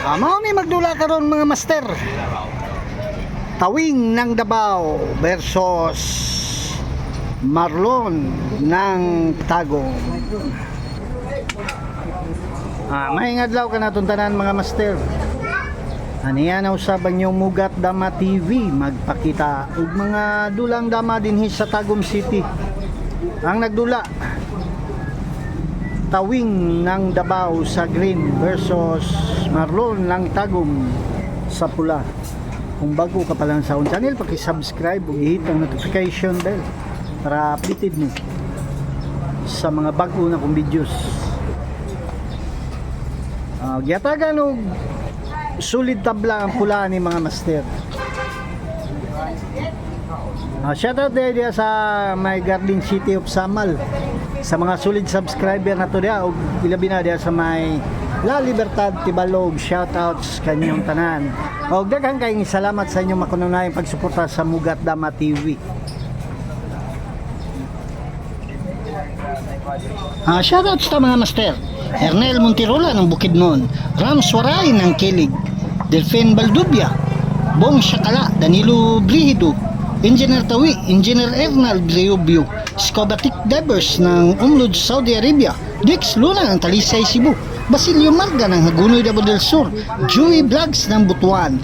Ah, ni magdula karon mga master. Tawing ng Davao versus Marlon ng Tagum. Ah, mahingadlaw ka na tanan mga master. Aniya na usaban yung Mugat Dama TV magpakita og mga dulang dama dinhi sa Tagum City. Ang nagdula Tawing ng Davao sa green versus Marlon ng Tagum sa pula. Kung bago ka pa lang sa akong channel, paki-subscribe ug i-hit ang notification bell para updated mo sa mga bago na kong videos. Uh, giyatagan og solid tabla ang pula ni mga master. Uh, shoutout din dia sa my Garden City of Samal sa mga solid subscriber na to dia og ilabi na dia sa may La Libertad Tibalog shoutouts kanyang tanan. Og daghang kayong salamat sa inyong makununayang pagsuporta sa Mugat Dama TV Ah, shoutouts sa mga master. Ernel Montirola ng Bukidnon Ram Swaray ng Kilig. Delphin Baldubia. Bong Shakala Danilo Brihido. Engineer Tawi Engineer Ernal Briobio Scobatic Divers ng Umlud Saudi Arabia. Dix Luna ng Talisay Cebu Basilio Marga ng Hagunoy Davao del Sur Joey Vlogs ng Butuan.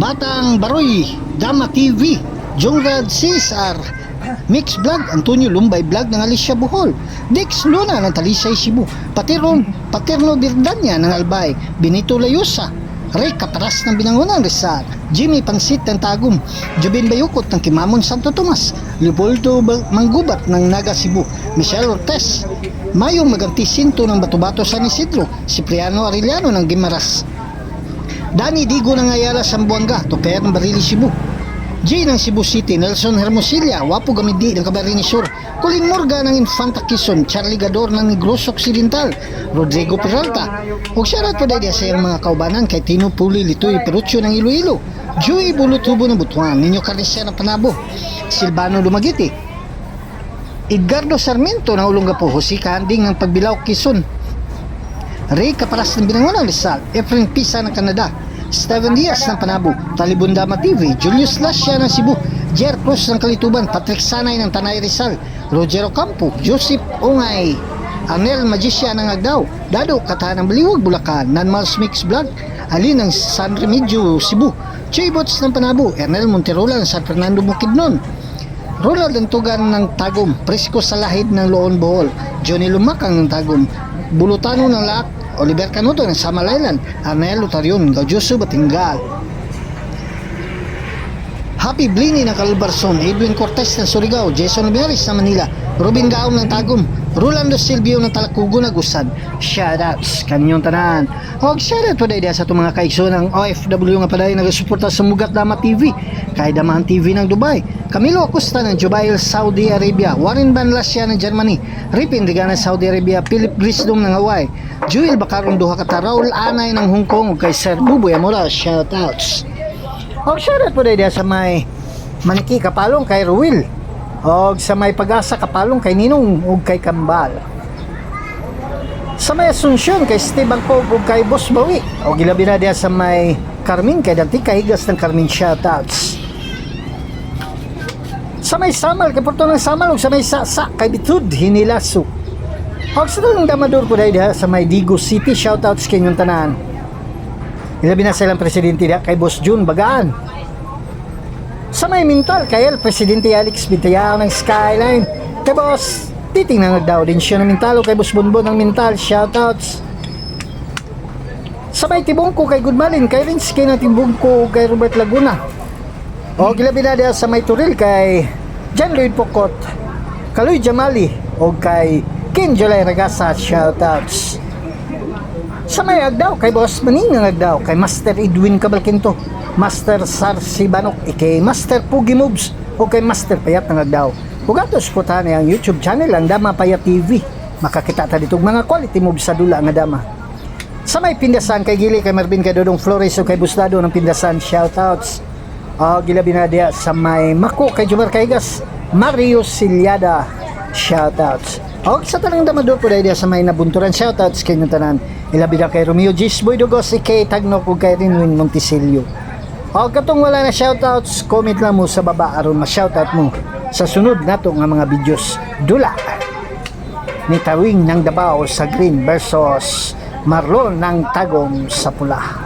Batang Baroy Dama TV Jongrad Cesar Mix Vlog, Antonio Lumbay Vlog ng Alicia Bohol, Dex Luna ng Talisay Cebu, Patirno, Paterno Birdanya ng Albay, Benito Layusa, Ray Caparas ng Binangonan Rizal, Jimmy Pangsit ng Tagum, Jubin Bayukot ng Kimamon Santo Tomas, Leopoldo Ba- Manggubat ng Naga Cebu, Michelle Ortez, Mayong Maganti Sinto ng Batubato San Isidro, Cipriano Arellano ng Gimaras, Dani Digo ng Ayala Sambuanga, Toper ng Barili Cebu, J ng Cebu City, Nelson Hermosilla, Wapo Gamidi ng Camarines Sur, Colin Morga ng Infanta Quezon, Charlie Gador ng Negros Occidental, Rodrigo Peralta, ug shoutout po dahil sa iyang mga kaubanan kay Tino Puli Litoy Perucho ng Iloilo, Joey Bulutubo ng Butuan, Ninyo Carnesya ng Panabo, Silvano Lumagiti, Edgardo Sarmiento ng Olongapo, Jose Kanding ng Pagbilao Quezon, Ray Caparas ng Binangonan Rizal, Efren Pisa ng Canada, Steven Diaz ng Panabo, Talibon Dama TV, Julius Lascia ng Cebu, Jer Cruz ng Kalituban, Patrick Sanay ng Tanay Rizal, Roger Ocampo, Joseph Ungay, Arnel Magisya ng Agdao, Dado Katahan ng Baliwag, Bulacan, Nanmals Mix Vlog, Ali ng San Remigio, Cebu, Chay Bots ng Panabo, Ernel Monterola ng San Fernando Bukidnon, Ronald Antugan ng Tagum, Prisco Salahid ng Loon Bohol, Johnny Lumakang ng Tagum, Bulutano ng Laak, Oliver Canuto ng Samalaylan, Arnel Lutarion, Gaudioso Batingal. Happy Blini ng Calbarson, Edwin Cortez ng Surigao, Jason Miaris ng Manila, Robin Gaong ng Tagum, Rolando Silvio ng Talakugo na Gusad. Shoutouts kanyong tanan. O shoutout po dahil sa itong mga kaigso ng OFW nga paday nagsuporta sa Mugat Dama TV, kay Damahan TV ng Dubai, Camilo Acosta ng Jubail, Saudi Arabia, Warren Banlasya ng Germany, Ripin Rigana Saudi Arabia, Philip Grisdom ng Hawaii, Joel Bacarong Duha Kata, Raul Anay ng Hong Kong, ug kay Sir Buboy Amora, shoutouts. O shoutout po dahil sa may Maniki Kapalong kay Ruel. O sa may Pag-asa Kapalong kay Ninong ug kay Kambal. Sa may Asunsyon kay Steve Angkog ug kay Boss Bawi. O gilabi na diya sa may Carmen kay Dati Kahigas ng Carmen shoutouts. Sa may Samal kay Porto ng Samal ug sa may Sasa kay Bitud Hinilaso. O sa tanong damador ko diha sa may Digo City shoutouts kay inyong tanan. Ilabi na silang presidente diha kay Boss June Bagaan. Sa may mental, kay El, Presidente Alex Bitayao ng Skyline. Kay Boss, titing na daw din siya ng mental o kay Boss Bonbon ng mental. Shoutouts. Sa may Tibungko kay Goodmalin, kay Vince kay na Tibungko kay Robert Laguna. O gilabi na sa may Turil kay John Lloyd Pocot, Kaloy Jamali o kay Ken Jolay Ragasa. Shoutouts. Sa may agdaw, kay Boss Maning ang agdaw, kay Master Edwin Cabalquinto, Master Sarsi Banok, kay Master Pugi Moves, o kay Master Payat ng agdaw. Kung ato suportahan ang YouTube channel, ang Dama Payat TV, makakita ta dito mga quality moves sa dula nga dama. Sa may pindasan kay Gili, kay Marvin, kay Dodong Flores, o kay Bustado ng pindasan, shoutouts. O gilabi na diya sa may Mako, kay Jumar Kaigas, Mario Silyada, shoutouts. O sa tanang damador po dahil sa may nabunturan, shoutouts kay tanan. Ilabi na kay Romeo Gis Boy Dugos, kay Tagno kung kay Rinwin Monticelio. O katong wala na shoutouts, comment lang mo sa baba aron ma-shoutout mo sa sunod nato nga mga videos. Dula ni Tawing ng Dabao sa green versus Marlon ng Tagom sa pula.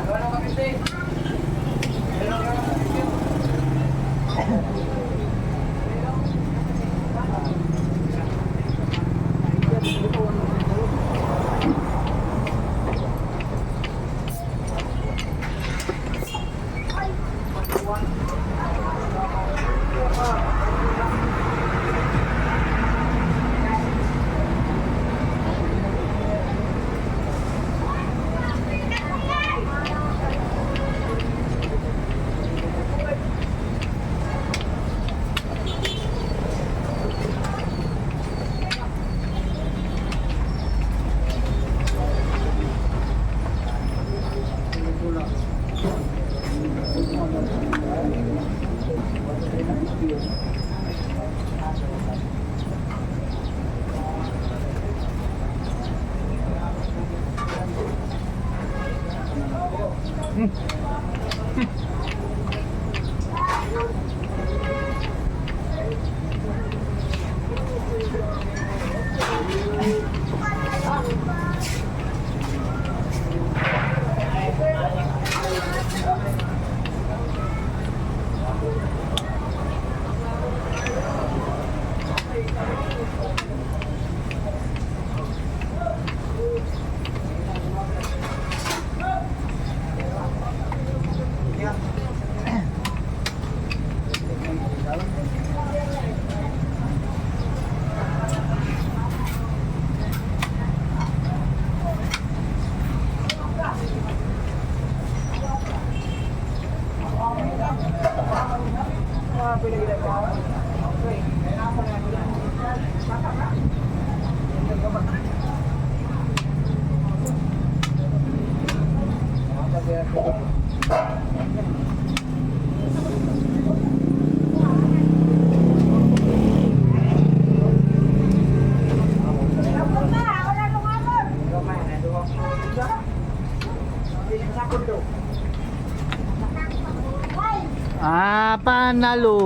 Panalo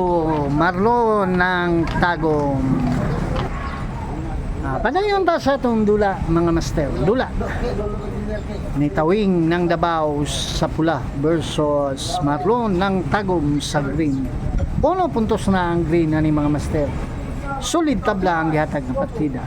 Marlon ng Tagom. Ah, padayon ta sa itong dula mga master. Dula. Ni Tawing ng Dabao sa pula versus Marlon ng Tagom sa green. Uno puntos na ang green ani mga master. Solid tabla ang gihatag ng partida.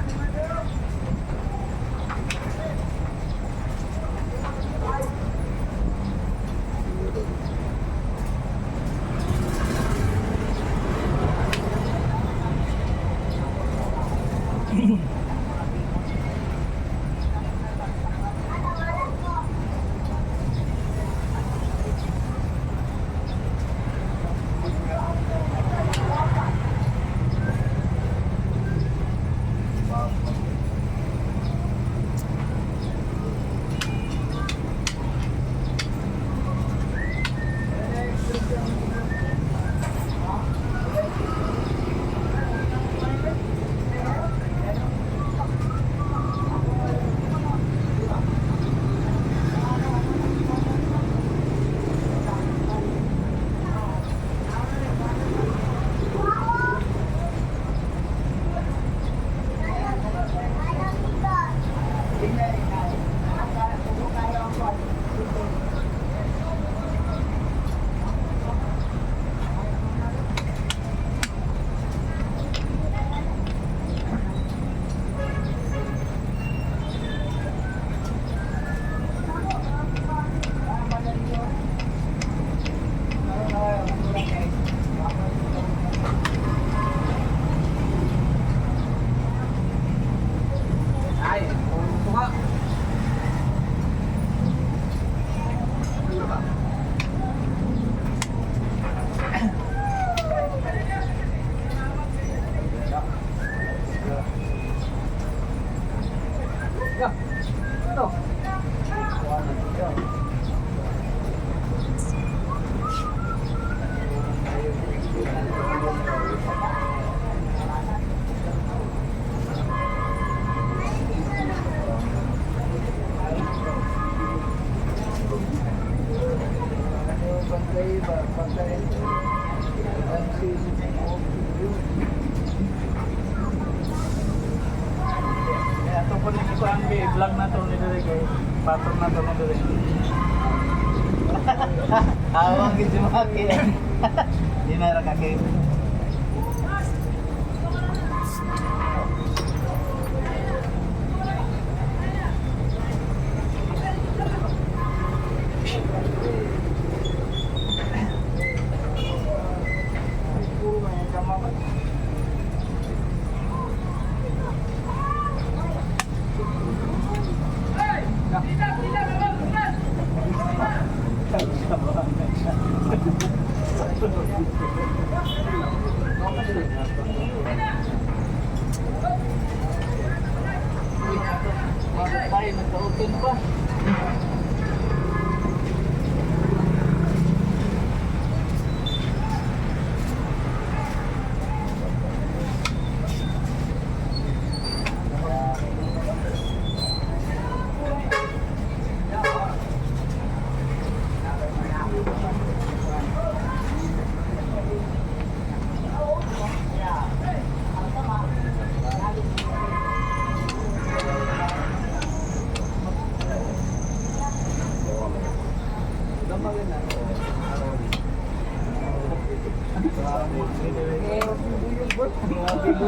Patron na ni Dere. Awang gid si Maki. Di na ra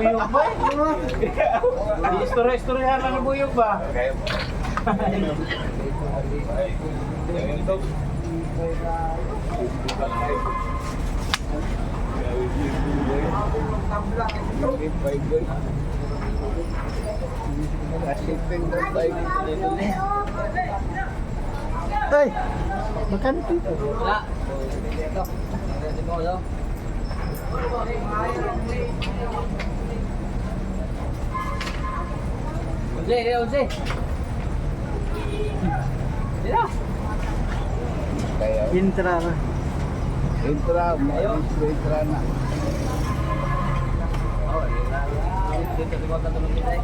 Buyog ba? Di istorya-istoryahan lang ng buyog ba? Ay, bakante. Wala. Ose, eh, ose. Sila. Intra na. Intra, mayo. Intra na. Oh, dito di ko katulog nila.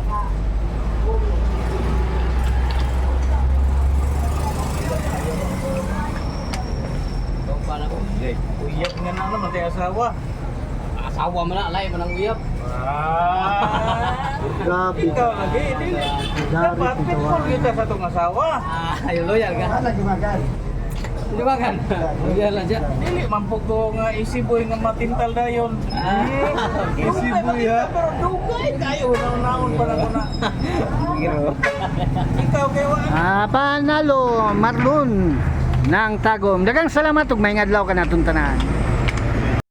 Uyap nga na naman tayo asawa. Asawa mo na, alay mo nang uyap. Ah, Grabe. ikaw lagi. Dili. Dapat pitfall kita sa itong asawa. Ah, yung loyal ka. Di ba kan? Loyal lang siya. Dili, mampog ko nga easy boy nga matintal dayon. Ah, Easy boy ha. Pero dugay kayo. Naon-naon pa na ko na. Ikaw kayo Ah, panalo Marlon ng Tagom. Dagang salamat ug may adlaw ka natong tanan.